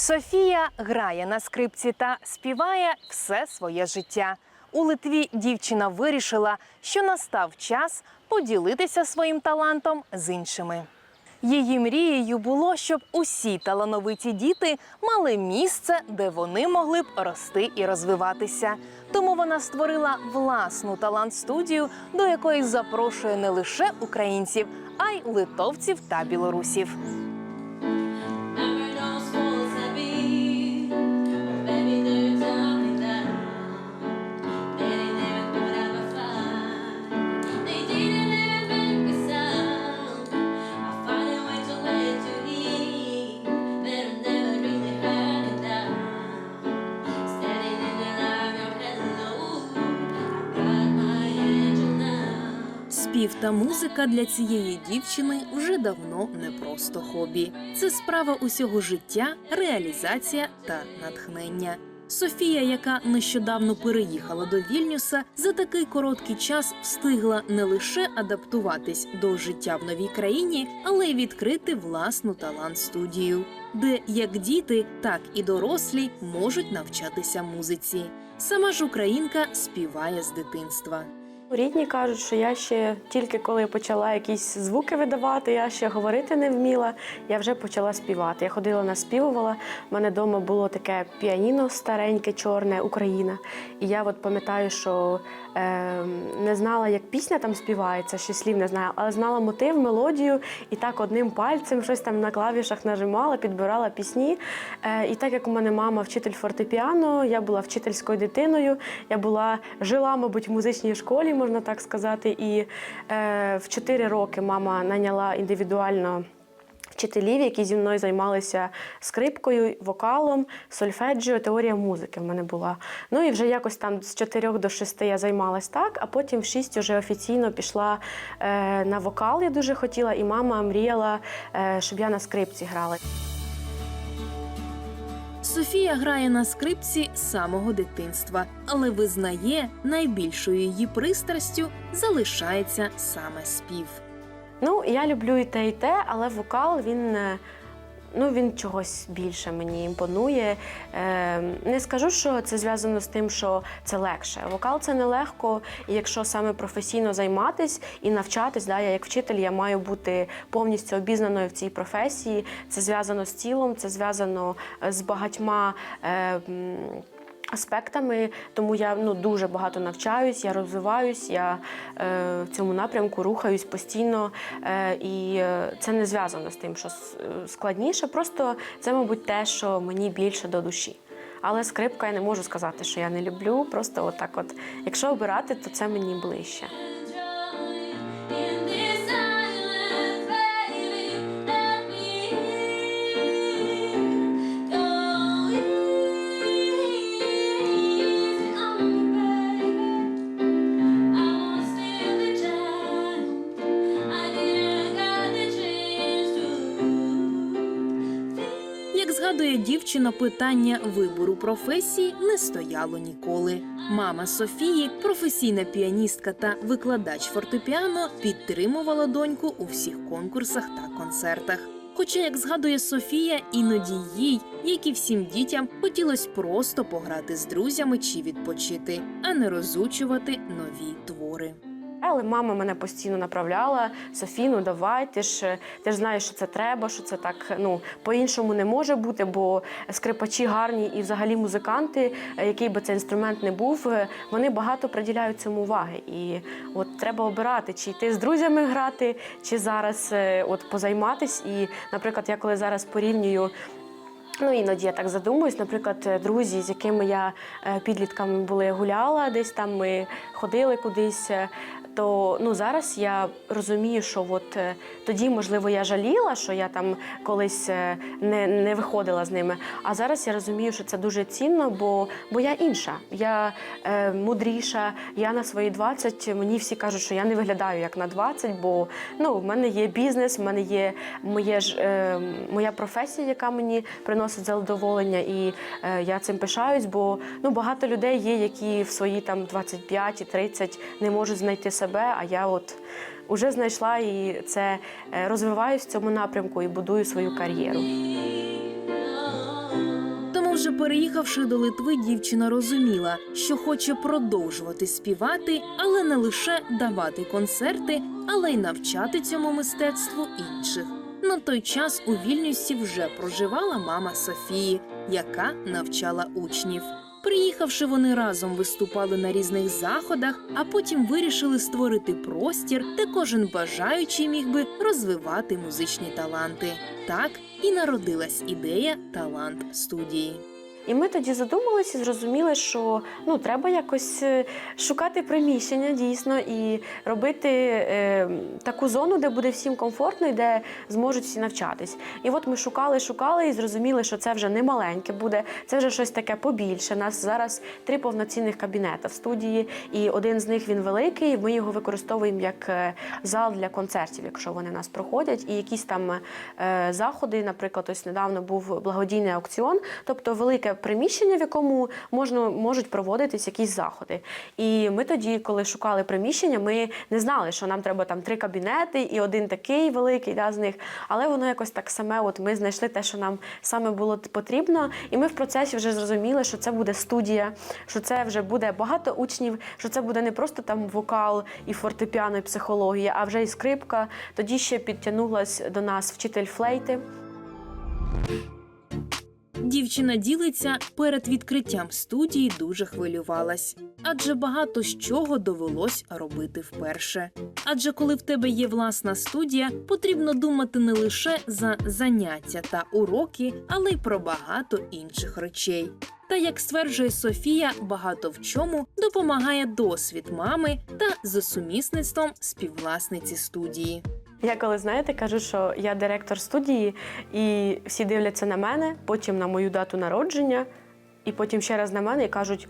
Софія грає на скрипці та співає все своє життя. У Литві дівчина вирішила, що настав час поділитися своїм талантом з іншими. Її мрією було, щоб усі талановиті діти мали місце, де вони могли б рости і розвиватися. Тому вона створила власну талант-студію, до якої запрошує не лише українців, а й литовців та білорусів. Спів та музика для цієї дівчини вже давно не просто хобі. Це справа усього життя, реалізація та натхнення. Софія, яка нещодавно переїхала до Вільнюса, за такий короткий час встигла не лише адаптуватись до життя в новій країні, але й відкрити власну талант-студію, де як діти, так і дорослі можуть навчатися музиці. Сама ж українка співає з дитинства. Рідні кажуть, що я ще тільки коли почала якісь звуки видавати, я ще говорити не вміла, я вже почала співати. Я ходила, наспівувала. У мене вдома було таке піаніно стареньке, чорне, Україна. І я от пам'ятаю, що е, не знала, як пісня там співається, ще слів не знаю, але знала мотив, мелодію, і так одним пальцем щось там на клавішах нажимала, підбирала пісні. Е, і так як у мене мама вчитель фортепіано, я була вчительською дитиною, я була жила, мабуть, в музичній школі, можна так сказати. І е, в 4 роки мама наняла індивідуально. Вчителів, які зі мною займалися скрипкою, вокалом, сольфеджіо, теорія музики в мене була. Ну і вже якось там з 4 до 6 я займалась так, а потім в 6 вже офіційно пішла е, на вокал. Я дуже хотіла, і мама мріяла, е, щоб я на скрипці грала. Софія грає на скрипці з самого дитинства, але визнає, найбільшою її пристрастю залишається саме спів. Ну, я люблю і те, і те, але вокал він. Ну, він чогось більше мені імпонує. Е, не скажу, що це зв'язано з тим, що це легше. Вокал це нелегко, і якщо саме професійно займатись і навчатись, да, я як вчитель я маю бути повністю обізнаною в цій професії. Це зв'язано з тілом, це зв'язано е, з багатьма. Е, аспектами, тому я ну дуже багато навчаюсь, я розвиваюсь, я е, в цьому напрямку рухаюсь постійно, е, і е, це не зв'язано з тим, що е, складніше. Просто це, мабуть, те, що мені більше до душі. Але скрипка я не можу сказати, що я не люблю. Просто отак, от, якщо обирати, то це мені ближче. Згадує дівчина, питання вибору професії не стояло ніколи. Мама Софії, професійна піаністка та викладач фортепіано, підтримувала доньку у всіх конкурсах та концертах. Хоча, як згадує Софія, іноді їй, як і всім дітям, хотілося просто пограти з друзями чи відпочити, а не розучувати нові твори. Але мама мене постійно направляла: Софіну, давай, ти ж ти ж знаєш, що це треба, що це так ну по-іншому не може бути, бо скрипачі гарні і взагалі музиканти, е, який би цей інструмент не був, е, вони багато приділяють цьому уваги. І от треба обирати, чи йти з друзями грати, чи зараз е, от позайматись. І, наприклад, я коли зараз порівнюю. Ну, іноді я так задумуюсь, наприклад, е, друзі, з якими я е, підлітками були гуляла, десь там ми ходили кудись. То ну зараз я розумію, що от е, тоді, можливо, я жаліла, що я там колись е, не, не виходила з ними. А зараз я розумію, що це дуже цінно, бо, бо я інша, я е, мудріша. Я на свої 20, мені всі кажуть, що я не виглядаю як на 20, бо ну, в мене є бізнес, в мене є моє ж, е, моя професія, яка мені приносить задоволення, і е, я цим пишаюсь, бо ну, багато людей є, які в свої там 25 і 30 не можуть знайти себе, а я от уже знайшла і це е, розвиваюсь в цьому напрямку і будую свою кар'єру. Oh, Отже, переїхавши до Литви, дівчина розуміла, що хоче продовжувати співати, але не лише давати концерти, але й навчати цьому мистецтву інших. На той час у Вільнюсі вже проживала мама Софії, яка навчала учнів. Приїхавши, вони разом виступали на різних заходах, а потім вирішили створити простір, де кожен бажаючий міг би розвивати музичні таланти. Так і народилась ідея талант студії. І ми тоді задумалися зрозуміли, що ну треба якось е, шукати приміщення дійсно і робити е, таку зону, де буде всім комфортно і де зможуть всі навчатись. І от ми шукали, шукали і зрозуміли, що це вже не маленьке буде, це вже щось таке побільше. У нас зараз три повноцінних кабінети в студії, і один з них він великий. Ми його використовуємо як е, зал для концертів, якщо вони в нас проходять, і якісь там е, заходи. Наприклад, ось недавно був благодійний аукціон, тобто велике приміщення, в якому можна можуть проводитись якісь заходи. І ми тоді, коли шукали приміщення, ми не знали, що нам треба там три кабінети і один такий великий да, з них. Але воно якось так саме. От ми знайшли те, що нам саме було потрібно, і ми в процесі вже зрозуміли, що це буде студія, що це вже буде багато учнів, що це буде не просто там вокал і фортепіано, і психологія, а вже і скрипка. Тоді ще підтягнулась до нас вчитель флейти. Дівчина ділиться перед відкриттям студії дуже хвилювалась, адже багато з чого довелось робити вперше. Адже коли в тебе є власна студія, потрібно думати не лише за заняття та уроки, але й про багато інших речей. Та як стверджує Софія, багато в чому допомагає досвід мами та за сумісництвом співвласниці студії. Я коли знаєте, кажу, що я директор студії, і всі дивляться на мене, потім на мою дату народження, і потім ще раз на мене і кажуть.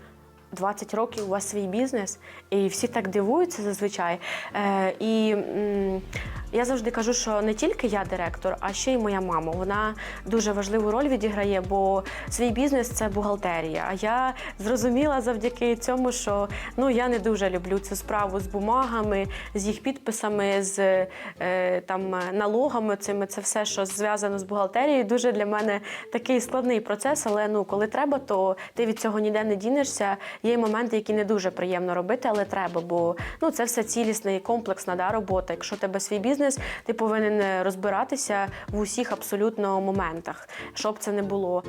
20 років у вас свій бізнес, і всі так дивуються зазвичай. Е, і м, я завжди кажу, що не тільки я директор, а ще й моя мама. Вона дуже важливу роль відіграє, бо свій бізнес це бухгалтерія. А я зрозуміла завдяки цьому, що ну я не дуже люблю цю справу з бумагами, з їх підписами, з е, там налогами. Цими це все, що зв'язано з бухгалтерією. Дуже для мене такий складний процес. Але ну коли треба, то ти від цього ніде не дінешся. Є моменти, які не дуже приємно робити, але треба, бо ну це все цілісна і комплексна да, робота. Якщо тебе свій бізнес, ти повинен розбиратися в усіх абсолютно моментах, щоб це не було.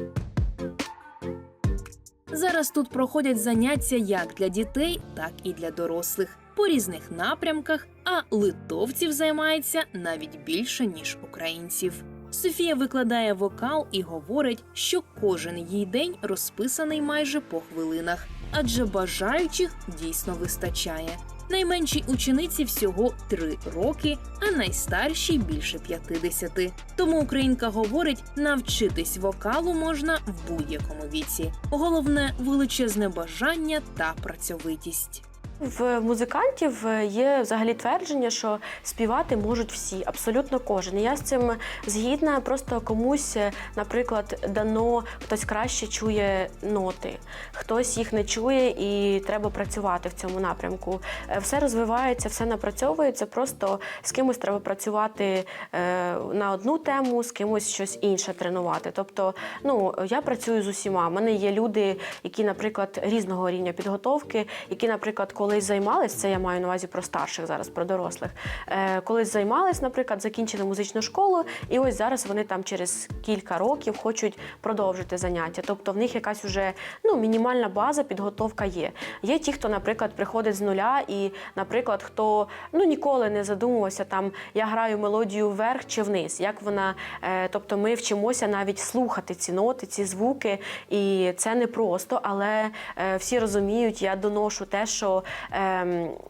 Зараз тут проходять заняття як для дітей, так і для дорослих по різних напрямках, а литовців займається навіть більше ніж українців. Софія викладає вокал і говорить, що кожен її день розписаний майже по хвилинах, адже бажаючих дійсно вистачає. Найменшій учениці всього три роки, а найстаршій більше 50. Тому українка говорить, навчитись вокалу можна в будь-якому віці. Головне величезне бажання та працьовитість. В музикантів є взагалі твердження, що співати можуть всі, абсолютно кожен. Я з цим згідна. Просто комусь, наприклад, дано хтось краще чує ноти, хтось їх не чує, і треба працювати в цьому напрямку. Е, Все розвивається, все напрацьовується. Просто з кимось треба працювати е, на одну тему, з кимось щось інше тренувати. Тобто, ну я працюю з усіма. У мене є люди, які, наприклад, різного рівня підготовки, які, наприклад, колись займались, це я маю на увазі про старших зараз, про дорослих. Е, колись займались, наприклад, закінчили музичну школу, і ось зараз вони там через кілька років хочуть продовжити заняття. Тобто в них якась уже ну, мінімальна база, підготовка є. Є ті, хто, наприклад, приходить з нуля, і, наприклад, хто ну ніколи не задумувався, там я граю мелодію вверх чи вниз, як вона. Е, тобто ми вчимося навіть слухати ці ноти, ці звуки, і це не просто, але е, всі розуміють, я доношу те, що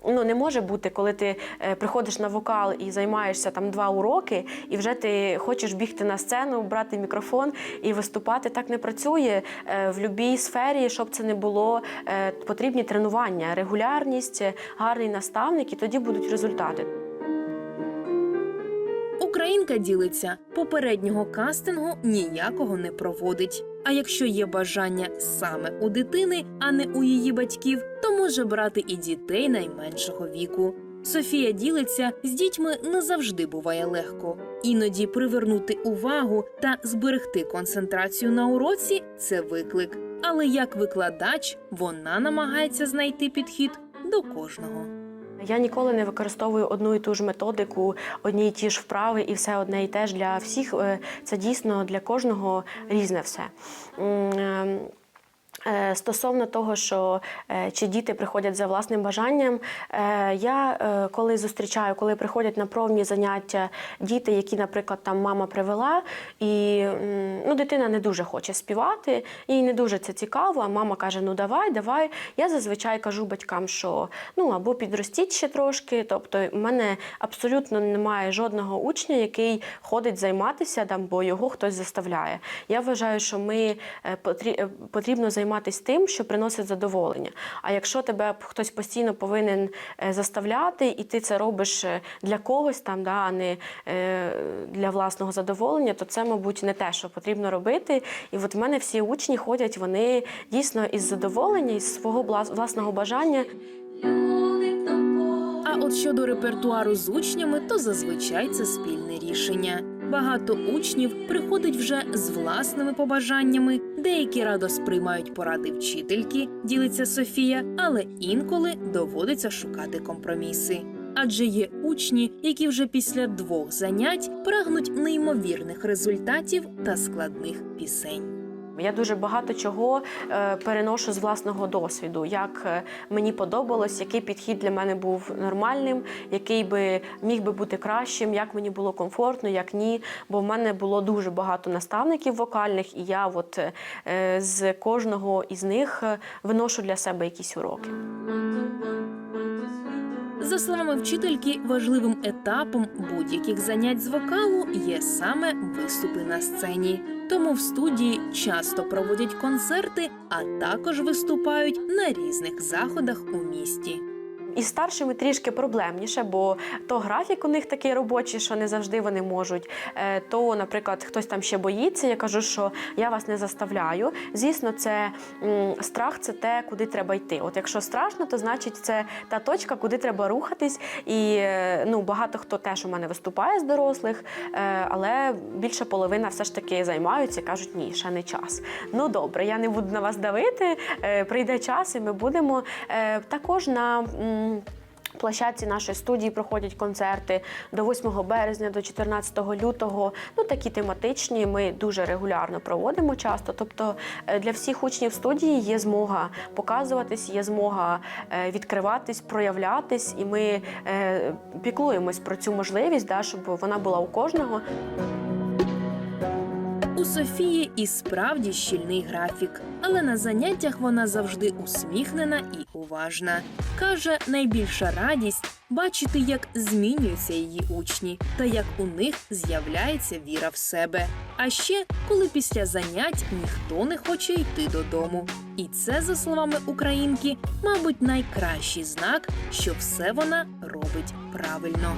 ну, не може бути, коли ти е, приходиш на вокал і займаєшся там два уроки, і вже ти хочеш бігти на сцену, брати мікрофон і виступати. Так не працює Е, в будь-якій сфері, щоб це не було е, потрібні тренування, регулярність, гарний наставник, і тоді будуть результати. Українка ділиться, попереднього кастингу ніякого не проводить. А якщо є бажання саме у дитини, а не у її батьків, то може брати і дітей найменшого віку. Софія ділиться з дітьми не завжди буває легко. Іноді привернути увагу та зберегти концентрацію на уроці це виклик. Але як викладач вона намагається знайти підхід до кожного. Я ніколи не використовую одну і ту ж методику, одні і ті ж вправи, і все одне і те ж для всіх. Е, Це дійсно для кожного різне все. Е, Стосовно того, що е, чи діти приходять за власним бажанням, е, я коли зустрічаю, коли приходять на пробні заняття діти, які, наприклад, там мама привела, і ну, дитина не дуже хоче співати, їй не дуже це цікаво. А мама каже: Ну давай, давай. Я зазвичай кажу батькам, що ну або підростіть ще трошки. Тобто, в мене абсолютно немає жодного учня, який ходить займатися там, бо його хтось заставляє. Я вважаю, що ми потрібно займатися тим, що приносить задоволення. А якщо тебе хтось постійно повинен е, заставляти, і ти це робиш е, для когось там, да, а не е, для власного задоволення, то це, мабуть, не те, що потрібно робити. І от в мене всі учні ходять, вони дійсно із задоволення, із свого власного бажання. А от щодо репертуару з учнями, то зазвичай це спільне рішення. Багато учнів приходить вже з власними побажаннями, деякі радо сприймають поради вчительки, ділиться Софія, але інколи доводиться шукати компроміси. Адже є учні, які вже після двох занять прагнуть неймовірних результатів та складних пісень. Я дуже багато чого е, переношу з власного досвіду, як е, мені подобалось, який підхід для мене був нормальним, який би міг би бути кращим, як мені було комфортно, як ні. Бо в мене було дуже багато наставників вокальних, і я от е, з кожного із них виношу для себе якісь уроки. За словами вчительки, важливим етапом будь-яких занять з вокалу є саме виступи на сцені. Тому в студії часто проводять концерти, а також виступають на різних заходах у місті. І старшими трішки проблемніше, бо то графік у них такий робочий, що не завжди вони можуть. Е, То, наприклад, хтось там ще боїться. Я кажу, що я вас не заставляю. Звісно, це страх це те, куди треба йти. От якщо страшно, то значить це та точка, куди треба рухатись. І е, ну, багато хто теж у мене виступає з дорослих, е, але більша половина все ж таки займаються кажуть, ні, ще не час. Ну добре, я не буду на вас давити. Прийде час, і ми будемо також на. Площадці нашої студії проходять концерти до 8 березня, до 14 лютого. Ну такі тематичні. Ми дуже регулярно проводимо часто. Тобто е, для всіх учнів студії є змога показуватись, є змога е, відкриватись, проявлятись, і ми е, піклуємось про цю можливість, да, щоб вона була у кожного. У Софії і справді щільний графік, але на заняттях вона завжди усміхнена і уважна. Каже, найбільша радість бачити, як змінюються її учні та як у них з'являється віра в себе. А ще коли після занять ніхто не хоче йти додому. І це, за словами українки, мабуть, найкращий знак, що все вона робить правильно.